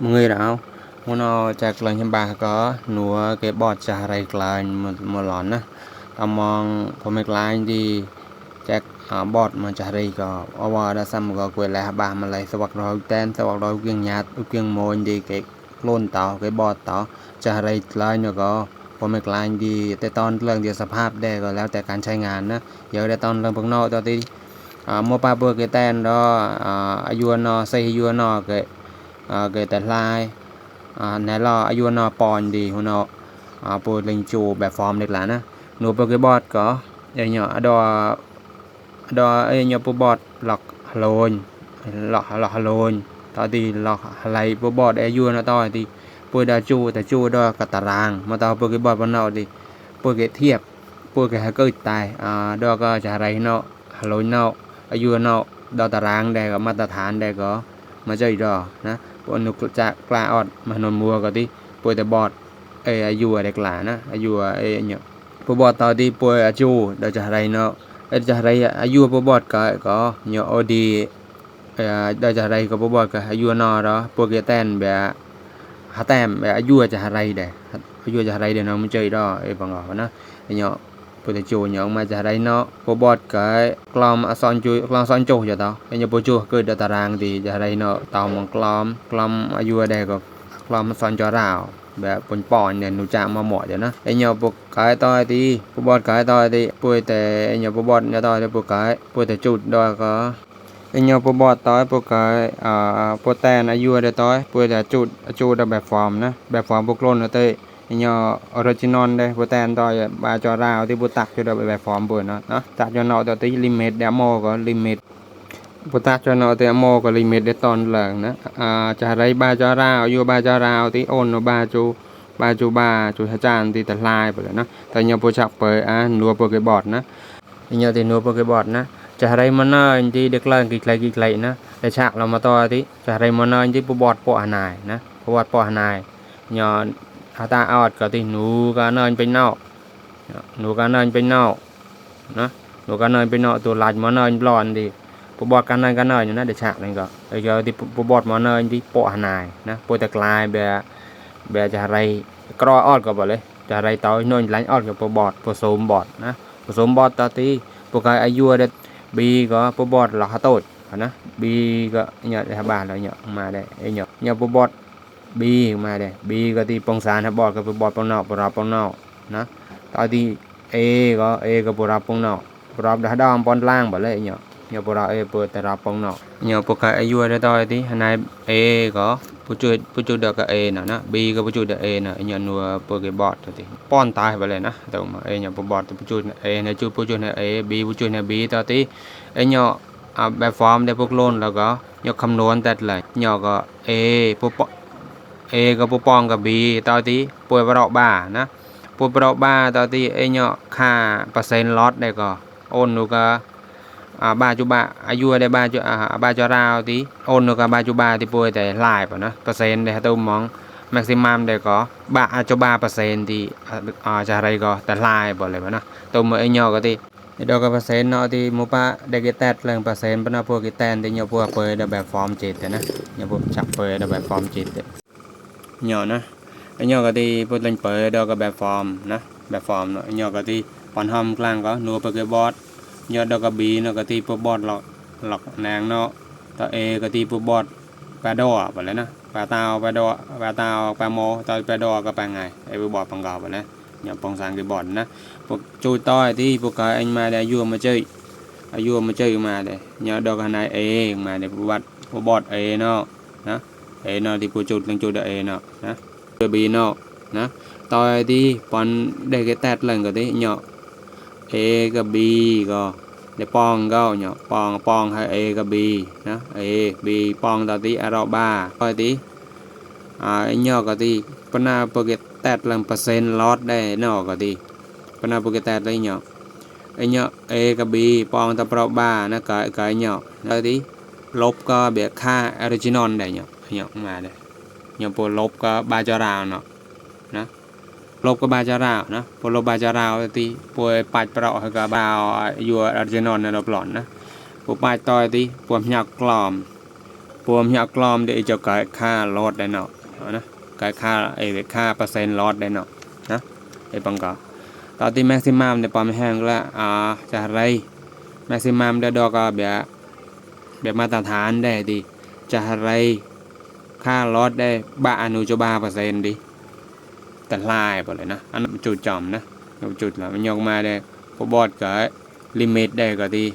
người nào nó chắc là nhân bà có nùa cái bọt trà rầy lại một một lon á tao mong có mấy lại đi chắc à, bọt mà trà rầy có ở ngoài đã xăm có quên lại bà mà lại sọc rồi tên sọc rồi kiêng nhạt kiêng mồi đi cái lôn tao cái bọt tao trà rầy lại nó có พอไม่กลายดีแต่ตอนเรื่องเดียวสภาพได้ก็แล้วแต่การใช้งานนะเดี๋ยวแต่ตอนเรื่องพวกนอกตอนที่อ่าโมปาเบอร์เกแตนดออ่าอายุนอใส่อายุนอเกอ่า เกแต่ลายในรออายุนอปอนดีหัวเนอปูลิงจูแบบฟอร์มเด็กหลานนะหนูโปเกบอดก็อย่างเงี้ยดอดอเอ้เงี้ยปูบอดหลอกฮัลโลนหลอกหลอกฮัลโลนตอนที่หลอกอะไรปูบอดอายุนะตอนที่ปุยดาจูแต่จูดอกบตาราง มาต่อปุยกบอดบนเนาดิปุยกเทียบปุยกหาเกิดตายอดอก็จะอะไรเนาะฮัลโหลเนาะอายุเนาะดอกตารางได้ก็มาตรฐานได้ก็มาเจออีดอนะ ปนุกจะกลาออดมานนมัวก็ที่ปุยแต่บอดเอออายุอะไรกลานะอายุเอเนี่ยปบอดต่อที่ปุยอาจูดอกจะอะไรเนาะเออจะอะไรอายุปบอดก็ก็เนี่ยโอดีเออดอกจะอะไรก็ปบอดก็อายุนาะเนาะปุยกแตนแบบหาแต้มแบบอายุจะหาไรเด้อายุจะหาไรเด้เนาะมันเจอดอไอ้บังอ๋อนะเนาะ ปุตโจเนาะมาจะหาไรเนาะพอบอดก็กลอมอซอนจุกลอมซอนโจจะต่อไอ้เนาปุโจเกิดตารางดีจะหาไรเนาะตอมกลอมกลอมอายุได้ก็กลอมซอนจอราวแบบปนปอนเนี่ยหนูจะมาหมอเดี๋ยวนะไอ้เนาะปุกายต่อยตีปุบอดกายต่อยตีปุยแต่ไอ้เนาะปุบอดเนี่ยต่อยปุกายปุยแต่จุดดอยก็ anh nhau po bọt tới po cái à po ten อายุเด tới po แต่จุดจุดแบบฟอร์มนะแบบฟอร์มพวกล้นนะเต้ ยออ nhờ original đây bữa tan tôi bà cho rau thì bữa tạc cho đợi bài เนาะ bữa nó nó tạc cho nó tới limit demo có limit บุตักจนอเตอโมก็ลิมิตได้ตอนหลังนะอ่าจะไรบาจาราวอยู่บาจาราวที่โอนบาจูบาจูบาจูทจานที่ตะลายไปเลยนะแต่ยังปุจักเปิดอะนัวเปิเกบอดนะยังตีนัวเปิเกบอดนะจะไรมันเน้อยที่เด็กเล่นกิจไรกิจไรนะแต่ฉากเรามาต่อที่จะไรมันเน้อยที่ปบอดปอหนายนะปบอดปอหนายยอน อาตาออดก็ที่หนูก็เนินไปนอกหนูก็เนินไปนอกนะหนูก็เนินไปนอกตัวลายมันเนินบลอนดีปบอดกันเนินกันเนินอยู่นะเด็กฉากนั่นก็ไอ้ก็ที่ปบอดมันเนินที่ปอหนายนะปตะกลายแบบแบบจะอะไรกรอออดก็บอกเลยจะอะไรต่อยนนหลังออดกับปบอดผสมบอดนะผสมบอดตอนที่ปกายอายุเด็ B ก็ปบอดหลักตดนะ B ก็เนี่ยรัฐบาลแล้วเนี่ยมาได้ไอ้เนี่ยเนี่ยปบอด B มาได้ B ก็ที่ปองสารนะบอดก็ปบอดปองนอกปรับปองนอกนะตอนที่ A ก็ A ก็ปรับปองนอกปรับดาดอมปอนล่างบ่เลยเนี่ยเนี่ยปรับ A เปิดแต่รับปองนอกเนี่ยปกอายุได้ต่อที่นาย A ก็ผู้ช่วยผู้ช่วยเด็ก A น่ะนะ B ก็ผู้ช่วยเด็ก A น่ะเนี่ยนัวเปิดบอดที่ป้อนตายไปเลยนะแต่ว่า A เนี่ยบอดผู้ช่วย A เนี่ยช่วยผู้ช่วย A B ผู้ช่วย B ตอนที่ ไอ้เนาะอ่าแบบฟอร์มได้พวกโลนแล้วก็เนาะคำนวณแต่ละ เอกับปูปองกับบีตอนที่ป่วยปรอบ้านะป่วยปรอบ้าตอนที่เอเนาะค่าเปอร์เซ็นต์ลอตได้ก็โอนนูก็บาจุบะอายุได้บาจุบาจราวที่โอนนูก็บาจุบาที่ป่วยแต่ลายป่ะนะเปอร์เซ็นต์ได้ตัวมองแม็กซิมัมได้ก็บาอาจบาเปอร์เซ็นต์ที่อาจะอะไรก็แต่ลายบ่เลยป่ะนะตัวมือเอเนาะก็ที่ดอกเปอร์เซ็นต์เนาะที่มูปะได้กิแตดเรื่องเปอร์เซ็นต์ปนะพวกกิแตนที่เนาะพวกเปย์ได้แบบฟอร์มจิตนะเนี่ยพวกจับเปย์ได้แบบฟอร์มจิต nó ta e cái thì phụ bot ปลาดอไปแล้วนะปลาตาวปลาดอปลาตาวปลาโมตอนปลาดอก็ปลาไงไอ้บอดปังกอบไปแล้ว nhà bóng sáng cái bọn nó buộc chui to thì buộc cái anh mà để vua mà chơi à vua mà chơi mà để nhớ được cái này ê mà để bắt bộ bọt ê nó đó ê ఏనాటి కూర్చోట్లం చూడ ఏనా బీనో నా తోది పన్ డేగే తేట్లం కదా ఇన్నో ఏ గ బీ గో để pong gao nhở pong pong hay e g b nhá e b pong ta tí aro ba coi tí à nhở cái tí pana pocket tẹt làm percent lot đây nó cái tí pana pocket tẹt đây nhở e nhở e g b pong ta pro ba nó cái cái nhở đây tí lốp có bị kha original đây nhở เนาะไอเนาะเอกับบีปองตะเปราเล้วดีลบก็เบียค่าออริจินอลได้เนาะเนาะมาได้เนาะปลบก็บาจาราวเนาะนะลบก็บาจาราวนะปลบบาจาราวตีปวยปัดเปราก็บาวอยู่ออริจินอลนะเราปลอนนะปวดปัดต่อยตีปวดหยักกลอมปวมอยากกลอมเดี๋ยวจะกายค่ารอดได้เนาะนะกายค่าไอ้ค่าเปอร์เซ็นต์รอดได้เนาะนะไอ้ปังก็ตอนที่แม็กซิมัมเนี่ยปอมแห้งแล้วอ่าจะอะไรแม็กซิมัมเดี๋ยวดอกก็แบบแบบมาตรฐานได้ดิจะอะไร ค่ารอดได้บาอนุจบาเปอร์เซ็นต์ดิแต่ลายไปเลยนะ อันนั้นจุดจอมนะจุดแล้วมันยกมาได้พอบอดก็ลิมิตได้ก็ดี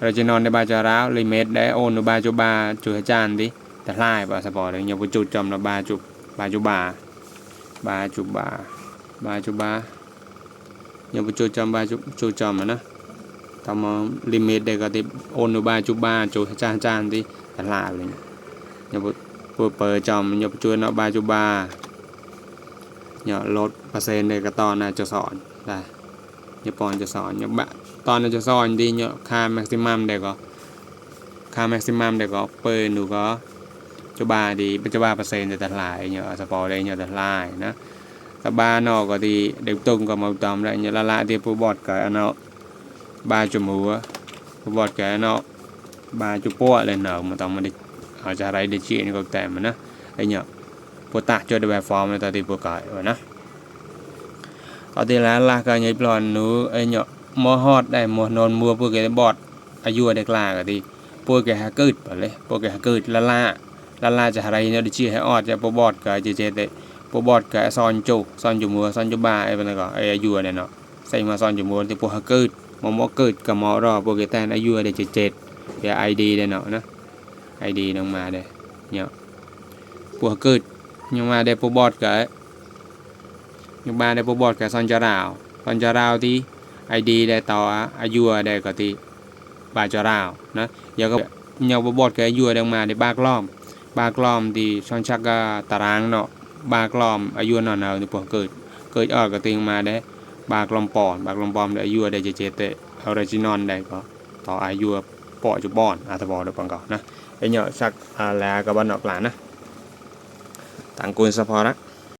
เราจะนอนในบาจาร้าวลิเมตได้โอนในบาจุบาจุอาจารย์ดิแต่ไล่บาสปอร์ตเลยอย่าไปจุดจอมนะบาจุบาจุบาบาจุบาบาจุบาอย่าไปจุดจอมบาจุจุดจอมอะนะทำมาลิเมตได้ก็ดิโอนในบาจุบาจุอาจารย์อาจารย์ดิแต่ไล่เลยอย่าไป ปิดเปิดจอมอย่าไปจุดเนาะบาจุบาอย่าลดเปอร์เซ็นต์ในกระตอนนะจะสอนได้ยปอนจะสอนอย่าบะตอนจะสอนดีเนาะค่าแม็กซิมัมเด็กก็ค่าแม็กซิมัมเด็กก็เปิดหนูก็จะบาดีป็นจะบาเปอร์เซ็นต์แต่หลายเนาะสปอร์ตเลยเนาะแต่หลายนะถ้าบานอกก็ดีเด็กตุ้งก็มาตอมได้เนาะละละที่ผู้บอดก็อันเนาะบาจุมัวผู้บอดก็อันเนาะบาจุปัวเลยเนาะมาต้องมาดิ อาจะอะไรเดจีนี่ก็แต่มันนะไอเนาะผู้ตาจดแบบฟอร์มในตอนที่ผู้ก่อยวะนะตอนที่แล้วลากก็ยัยปลอนหนูไอเนาะมอฮอดได้มอนอนมัวพวกแกบอดอายุเด็กลาก็ดีพวกแกหาเกิดไปเลยพวกแกหาเกิดละล่าละล่าจะอะไรเนี่ยดิชื่อให้ออดจะปวบอดก็เจเจเตปวบอดก็ซอนจุซอนจุมัวซอนจุบาไอ้ปนก็ไออายุเนี่ยเนาะใส่มาซอนจุมัวที่พวกหาเกิดมอมอเกิดกับมอรอพวกแกแต่อายุเด็กเจเจเดี๋ยวไอดีเนาะนะ ไอดีน้องมาเด้เนี่ยพวกเกิดยังมาได้ปบอดก็ยังมาได้ปบอดก็ซอนจะราวซอนจะราวที่ไอดีได้ต่ออายุได้ก็ที่บาจาราวนะอย่าก็ยาบบอดก็อายุได้มาในบากล้อมบากล้อมที่ช่องชักก็ตารางเนาะบากล้อมอายุนอนเอาในพวกเกิดเกิดออกก็ติงมาได้บากลอมปอนบากลอมปอมได้อายุได้เจเจเตเอาไรจินอนได้ก็ต่ออายุปอจุบอนอาตบอได้ปังก่อนนะไอเกอานน อกหลานนะต่างกุลสะพอละ